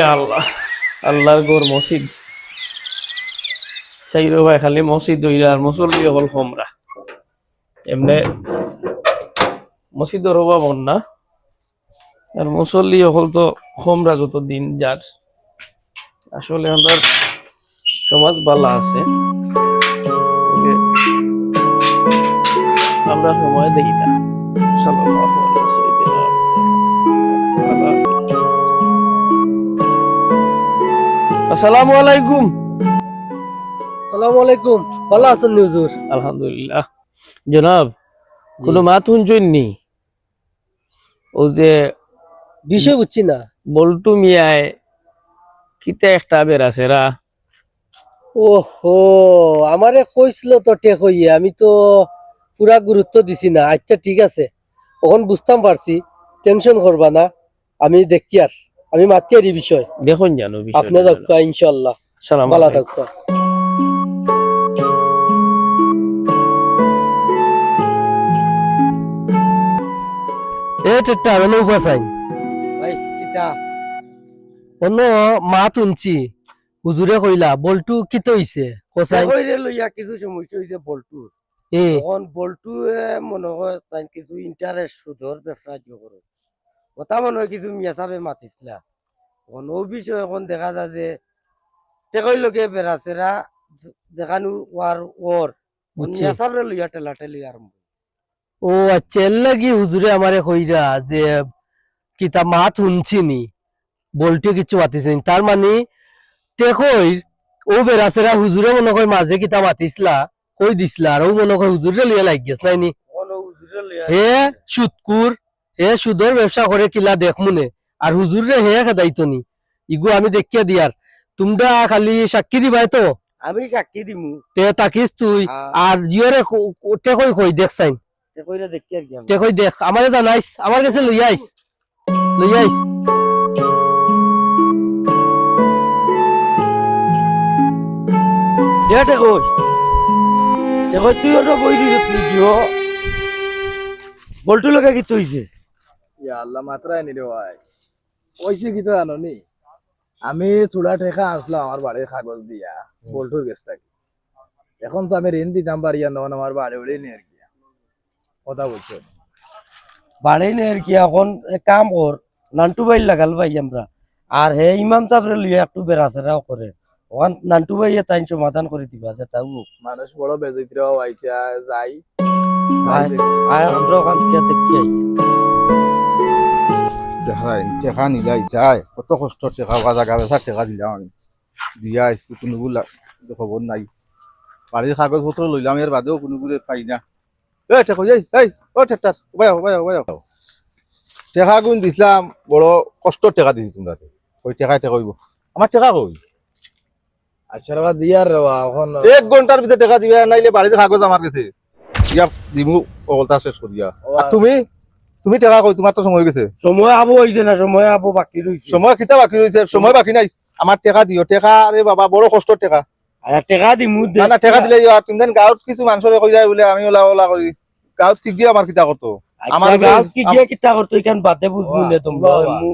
আল্লাহ। আল্লাহর গোর মসজিদ। চাইরো ভাই, খালি মসজিদ হইরা আর মুসল্লি হল হোমরা। এমনে মসজিদের অভাব না। আর মুসল্লি হল তো হোমরা যত দিন যার। আসলে আমার সমাজ ভালো আছে। আমরা সময় দেখি না। আসসালামু আলাইকুম। সালাম আলাইকুম। ভালো আছেন নিউজুর আলহামদুলিল্লাহ। জনাব কোনো মাত ও যে বিষয় বুঝছি না। বল্টু মিয়ায় কিতে একটা বেড়াছে রা? ওহো আমারে কইছিল তো টেক হইয়ে। আমি তো পুরা গুরুত্ব দিছি না। আচ্ছা ঠিক আছে। এখন বুঝতাম পারছি। টেনশন করবা না। আমি দেখি আর। আমি মাতি আর এই বিষয়। দেখুন জানো আপনি দক্কা ইনশাল্লাহ সালাম ভালো দক্কা এ টেট্টা মানে উপাসাইন ভাই কিটা অন্য মা তুনছি হুজুরে কইলা বলটু কিতো হইছে? কোসাই। কইরে লইয়া কিছু সমস্যা হইছে বল্টু এ। বল্টু মনে হয় তাই কিছু ইন্টারেস্ট সুদর ব্যবসা করে কথা মনে হয় কিছু মিয়া সাবে মাতিছিলা। ও বিষয় এখন দেখা যায় যে টেকই লোকে বেড়াছেরা দেখানো ওয়ার ওর বুঝছি মিয়া সাবে লইয়া টেলা টেলি আরম্ভ ও আচ্ছা এর লাগি হুজুরে আমারে কইরা যে কিতা মা তুনছি নি বলটু কিছু মাতিছেন। তার মানে টেকই ও বেরাসেরা হুজুরে মনে কয় মাঝে কিতা মাতিছিলা কই দিছিলা। আর ও মনে কয় হুজুরে লিয়া লাগ গেছ নাই নি তখন ও হুজুরে হে সুদকুর হে সুদর ব্যবসা করে কিলা দেখমুনে আর হুজুরে হে খেদাইত নি। ইগু আমি দেখিয়া দিয়ার তোমরা খালি সাক্ষী দিবাই তো। আমি সাক্ষী দিমু। তে তাকিস তুই। আর জিওরে টেকই কই দেখছাইন টেকইরা দেখি কি আমি। টেকই দেখ। আমারে জানাইস আমার কাছে লই আইস লই আইস দে টেকই। টেকই তুই ওটা বই দিছ দিও বল্টু লোকে কি হইছে ইয়া আল্লাহ মাত্রাই নিরে ভাই ওইসে কি তো জানো নি আমি চূড়া ঠেকা আসলাম আমার বাড়ির কাগজ দিয়া বল্টুর গেছ থাকি। এখন তো আমি ঋণ দিতাম পারি আর তখন আমার বাড়ি উড়ে নিয়ে আর কি। কথা বলছো বাড়াই নে আর কি এখন কাম কর নান্টু ভাই লাগাল ভাই আমরা। আর হে ইমাম তাপরে লিয়ে একটু বেড়াচেরাও করে ওখান নান্টু ভাই তাই সমাধান করে দিবা যে তাও মানুষ বড় বেজৈত্র আইতা যাই। আয় আয় আমরা ওখান থেকে দেখি টেকা কত কষ্ট টেকা বা জায়গা বেচা টেকা দিলাম আমি দিয়া আইসকু কোনোগুলো খবর নাই। বাড়ির কাগজ পত্র লইলাম এর বাদেও কোনোগুলো পাই না। এ টেকা যাই এই ও ঠেকটার উবাই উবাই উবাই টেকা গুণ দিছিলাম বড় কষ্ট টেকা দিছি তোমরা। ওই টেকাই টেকা হইব। আমার টেকা কই? আচ্ছা রাবা দিয়ার এখন এক ঘণ্টার ভিতরে টেকা দিবে নাইলে বাড়িতে কাগজ আমার কাছে। ইয়া দিমু শেষ করিয়া তুমি? তুমি টেকা কই তোমার তো সময় গেছে। সময় আবো হইছে না সময় আবো বাকি রইছে সময় কিতা বাকি রয়েছে সময় বাকি নাই। আমার টেকা দিও টেকা আরে বাবা বড় কষ্টর টেকা। আর টাকা দে না না টেকা দিলে। আর তুমি দেন গাঁৱত কিছু মানুষরে কই যায় বলে আমি ওলা ওলা করি গাঁৱত কি গিয়ে আমার কিতা করতো আমার আমার গাঁত কি গিয়ে কিতা করতো এখান বাদে বুঝব না তোমরা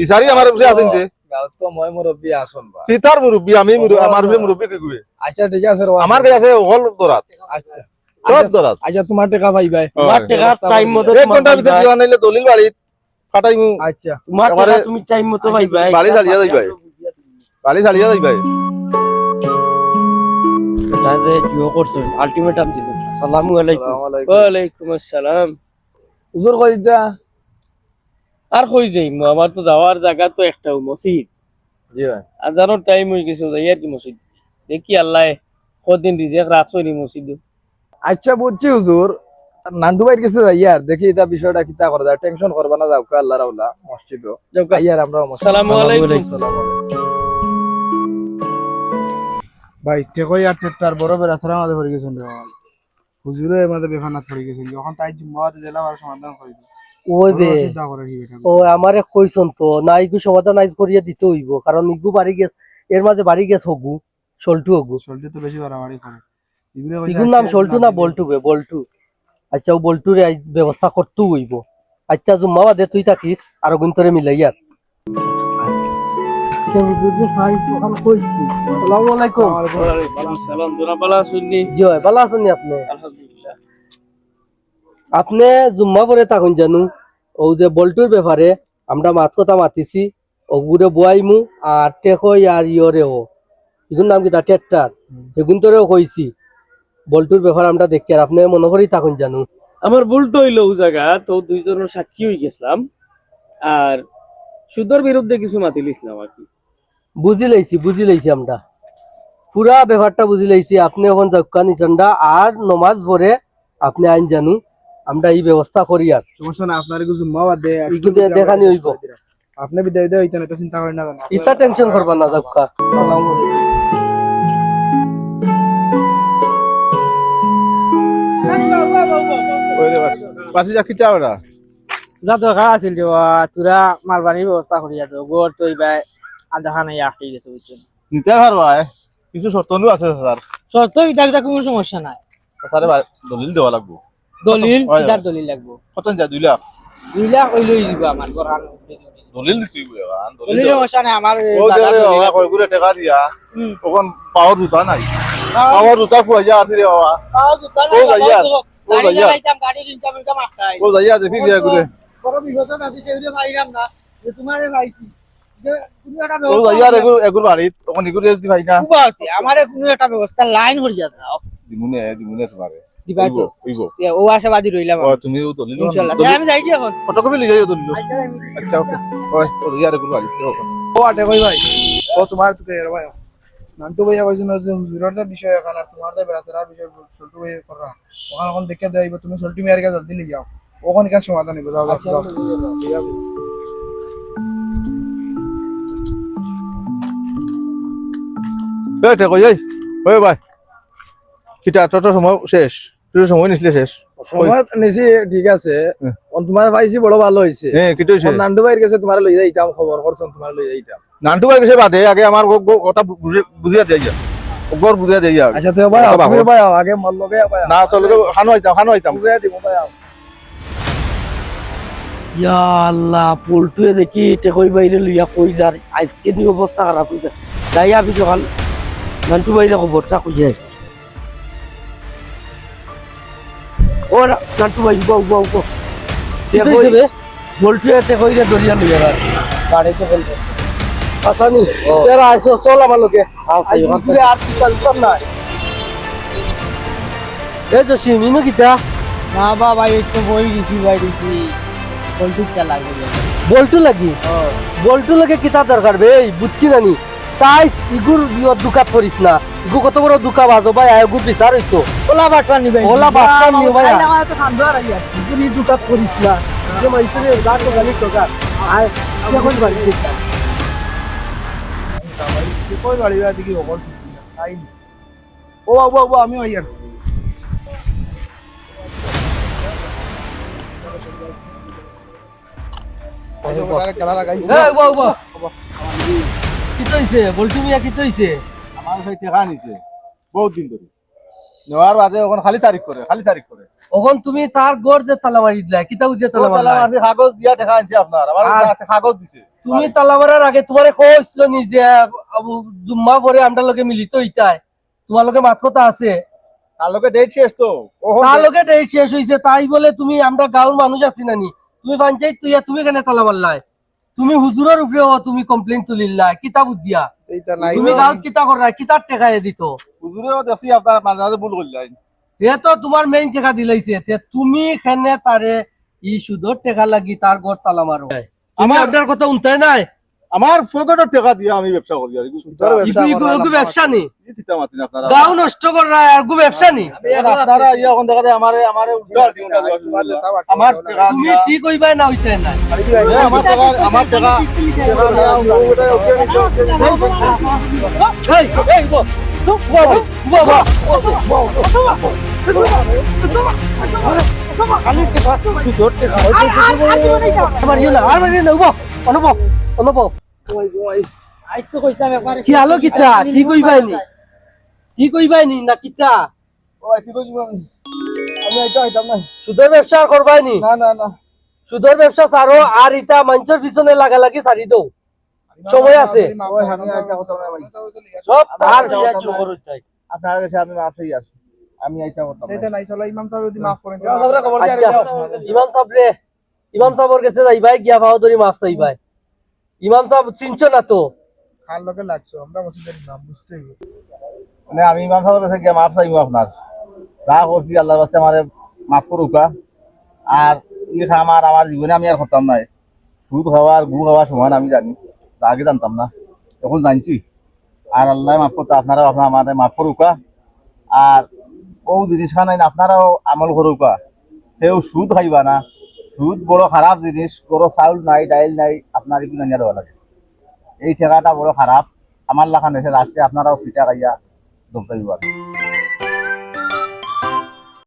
বিচারি আমার উপরে আছেন যে। গাঁৱত তো মই মুরব্বী আসন বা। কিতার মুরব্বী আমি মুরব্বী, আমার মুরব্বী কি কইবে আচ্ছা ঠিক আছে আমার কাছে আছে হল দরাত আচ্ছা। আচ্ছা তোমার টাকা পাই ভাই তোমার টাকা টাইম মতো এক ঘণ্টার ভিতরে। দিবা নাইলে দলিল বাড়িত ফাটাই মু আচ্ছা। তোমার টাকা তুমি টাইম মতো পাইবা বাড়ি জ্বালিয়ে যাইবা। বাড়ি চালিয়ে যাইবাই এটা যে জিও করছ আলটিমেটাম দিছো। আসসালামু আলাইকুম। আসসালামু আলাইকুম। আসসালাম। হুজুর কই যা? আর কই যাইম? আমার তো যাওয়ার জায়গা তো একটাও মসজিদ। জি ভাই। আজানোর টাইম হয়ে গেছে যাই আর কি মসজিদ? দেখি আল্লাহ কদিন রিজেক রাখছো নি মসজিদ? আচ্ছা বুঝছি হুজুর। নান্টু ভাইয়ের কাছে যাই আর দেখি এটা বিষয়টা কিতা করে যায়। টেনশন করবা না যাও আল্লাহ রাউলা মসজিদ। আইয়ার আমরা আসসালামু আলাইকুম। ভাই টেকই আর টেকটার বড় বেড়া ছাড়া আমাদের পড়ে গেছেন রে হুজুরে আমাদের বেফানাত পড়ে গেছেন। যখন তাই জুম্মাতে দিলাম আর সমাধান করে দিই ওই বে কি ও আমারে কইছন তো না ইগু সমাধান করিয়া দিতে হইব। কারণ ইগু বাড়ি গেছ এর মাঝে বাড়ি গেছ হগু সল্টু হগু। চলতে তো বেশি বাড়াবাড়ি করে। ইগুর নাম সল্টু না বল্টু বে বল্টু। আচ্ছা ও বল্টুরে ব্যবস্থা করতেও হইব। আচ্ছা জুম্মা বাদে তুই থাকিস আর গুন্তরে মিলাইয়ার আসসালামু আলাইকুম। সালাম জি হয় আপনি? আলহামদুলিল্লাহ। আপনি জুম্মা পরে থাকুন জানু। ও যে বল্টুর ব্যাপারে আমরা মাত কথা মাতিছি ওগুরে বুয়াইমু আর টেকই আর ইয়রে ও এগুন নাম কি তা টেট্টার এগুন তোরেও কইছি। বল্টুর ব্যাপারে আমরা দেখি আর আপনি মনে করেই থাকুন জানু। আমার ভুলটা হইল ও জায়গা তো দুইজনের সাক্ষী হয়ে গেছিলাম। আর সুদর বিরুদ্ধে কিছু মাতিল ইসলাম আর কি। বুঝি লাইছি বুঝি লাইছি আমরা। পুরা ব্যাপারটা বুঝি লাইছি আপনি এখন জক্কা নিচান্ডা আর নমাজ পড়ে আপনি আইন জানু। আমরা এই ব্যবস্থা করি আর। সমস্যা না আপনার কিছু বাদ দে একটু দে- দেখানি হইব। আপনি বিদায় বিদায় হইতেন এটা চিন্তা করেন না জানা। ইটা টেনশন করবা না জক্কা পাশে যা কিটা ওরা যা দরকার আছিল তোরা মালবানির ব্যবস্থা করি যাতো গোর তো এবার আধা খানা ইয়া খেয়ে গেছে বুঝছেন নিতে পারবা কিছু শর্তনু আছে স্যার। শর্ত ইটা ইটা কোনো সমস্যা নাই। স্যারে দলিল দেওয়া লাগবো। দলিল ইটার দলিল লাগবো। কত যা দুই লাখ। দুই লাখ ওই লই দিব আমার দলিল দিতেই দলিল সমস্যা নাই আমার ও টাকা দিয়া। পাওয়ার জুতা নাই। পাওয়ার জুতা কুয়া যা আছে রে বাবা ও নাই, ও আটকায়। ও যাইয়া দেখি বড় না না, যে তোমারে পাইছি। কোনো একটা ও ব্যবস্থা যাইয়া করে এগুর এগুর বাড়িত তখন এগুর এসি ভাই না আছে, আমারে কোনো একটা ব্যবস্থা লাইন করিয়া দাও দিমুনে দিমুনে তোমারে ও আশাবাদী রইলাম ও আমি। তুমি ও দলিল আমি যাইছি এখন ফটোকপি লিখে যাও দলিল আচ্ছা ওকে ও যাইয়া আটে কই ভাই ও তোমার তুকে ভাই নান্টু ভাইয়া কইছিল যে হুজুরের দা বিষয় এখন আর তোমার দা বেরাসেরা বিষয় সল্টু ভাই করা ওখানে এখন দেখে দেব তুমি সল্টু মিয়ার কাছে জলদি লিয়ে যাও। ওখানে কেন সমাধান নিবে যাও যাও এই দেখো এই ওই ভাই। কিটা টোটো সময় শেষ টোটো সময় নিছিলে শেষ। সময় নিছি ঠিক আছে। ও তোমার পাইছি বড় ভালো হইছে। হ্যাঁ কিটা হইছে? ও নান্টু ভাইয়ের কাছে তোমার লই যাইতাম খবর করছন তোমার লই যাইতাম। নানটু ভাই গেছে বাদে আগে আমার কথা বুঝে- বুঝিয়া দেই যা। গর বুঝিয়া দেই যা আচ্ছা তো ভাই আগে মন লগে ভাই না চল খানো আইতাম খানো আইতাম বুঝাই দিব ভাই ইয়া আল্লাহ পল্টুয়ে দেখি টেকই বাইরে লইয়া কই যার। আজকে নি অবস্থা খারাপ সকাল নান্টু খবরটা কই যায় নান্টু ভাই বউ বউ বউ টেকই পল্টুয়ে টেকইরে দরিয়া লইয়া আর গাড়িতে বলবে। আসানি যারা আইসো চল আমার লোকে। আচ্ছা আর কি কালচার নাই। এই তো সিমিনো কিতা না বাবা এই তো বই দিছি ভাই দিছি। পলিটিক্সটা লাগবে। বল্টু লাগি? বল্টু লাগে কিতা দরকার বে? বুঝছি নানি। চাইস ইগুর দুকাত করিস না। ইগু কত বড় দুকা বাজো ভাই আয়গু বিচার হইতো। ওলা বাটপার নিবে। ওলা বাটপার নিও ভাই। আমার তো খান্দা আর ইয়া ইগুরি দুকাত করিস না যে মাইসরে লাখ গালি তোকা আয় এখন বাড়ি কই ওকল আই ও বাবু বাবু আমি ওই আর লাগাই। বাউ বাউ কি তইছে আমার ভাই টাকা নিছে। বহুত দিন ধরে। নেওয়ার বাদে ওখানে খালি তারিখ করে খালি তারিখ করে। ওখন তুমি তার গড় যে তালা মারি দিলা কিতা উজে তালা তালা কাগজ দিয়া টাকা আনছে আপনার আমার কাগজ দিছে। তুমি তালা মারার আগে তোমারে কইছিল নি যে আবু জুম্মা পরে আমরা লগে মিলিত হইতাই। তোমার লগে মাত কথা আছে। তার লোকে ডেট শেষ তো। তার লগে ডেট শেষ হইছে তাই বলে তুমি আমরা গাঁওর মানুষ আছি নানি। তুমি পঞ্চায়েত তুইয়া তুমি কেন তালা মারলাই তুমি হুজুরের উপরেও তুমি কমপ্লেন তুলিল্লা কিতা নাই। তুমি গাঁত কিতা করা কিতার টেকাই দিত। হুজুরেও দেখি আপনার মাঝে মাঝে ভুল করলেন এ তো তোমার মেইন টেকা দিলাইছে তে তুমি এখানে তারে ই সুদর টেকা লাগি তার ঘর তালা মারো আমার আপনার কথা উনতাই নাই? আমার পকেটের টাকা দিয়ে আমি ব্যবসা করি আর ব্যবসা লাগবে। কিতা মাতিন আপনারা গাঁও নষ্ট করা আর গু ব্যবসা নি আপনারা ইয়া ওখান দেখা যায় আমারে আমারে উল্টা দিউটা দেওয়া শুরু তোমার করলা। যেটা বাট- আমার টাকা তুমি ঠিক হইবাই না হইতে নাই আমার টাকা আমার টাকা। এই এই মানে কি আলো কিতা? ঠিক হইবাই নি ঠিক হইবাই নি না কিতা? ওই, ঠিক আছে, আমি আমি আইতা আইতাম না। সুদের ব্যবসা আর না না না। সুদের ব্যবসা সারো আর ইটা মঞ্চের পিছনে লাগা লাগি সারি দৌ। সময় আছে। আমি। সব তার আচ্ছা, আপনার কাছে আমি মাফ আছি। আমি আইতা করতাম না। ইমাম সাহেব রে ইমাম সাহেবর কাছে যাইবাই গিয়া ভাও ধরি মাফ চাইবাই। ইমাম সাহেব চিনছো না তো? মানে আমি ইমাম সাহেবের কাছে গিয়ে মাফ চাইব আপনার। যা করছি আল্লাহর কাছে আমার মাফ করুকা আর ই আমার আমার জীবনে আমি আর করতাম নাই সুদ খাওয়া আর গু খাওয়া সমান আমি জানি। তা আগে জানতাম না। এখন জানছি। আর আল্লাহ মাফ করতে আপনারাও আপনার আমার মাফ করুকা আর ও জিনিস খানাই আপনারাও আমল করুকা সেও সুদ খাইবা না। সুদ বড় খারাপ জিনিস বড় চাউল নাই ডাইল নাই, আপনার একটু নিয়ে দেওয়া লাগে। এই ঠেকাটা বড় খারাপ। আমার লাখান হয়েছে লাস্টে আপনারাও ফিটা খাইয়া দমতাইবা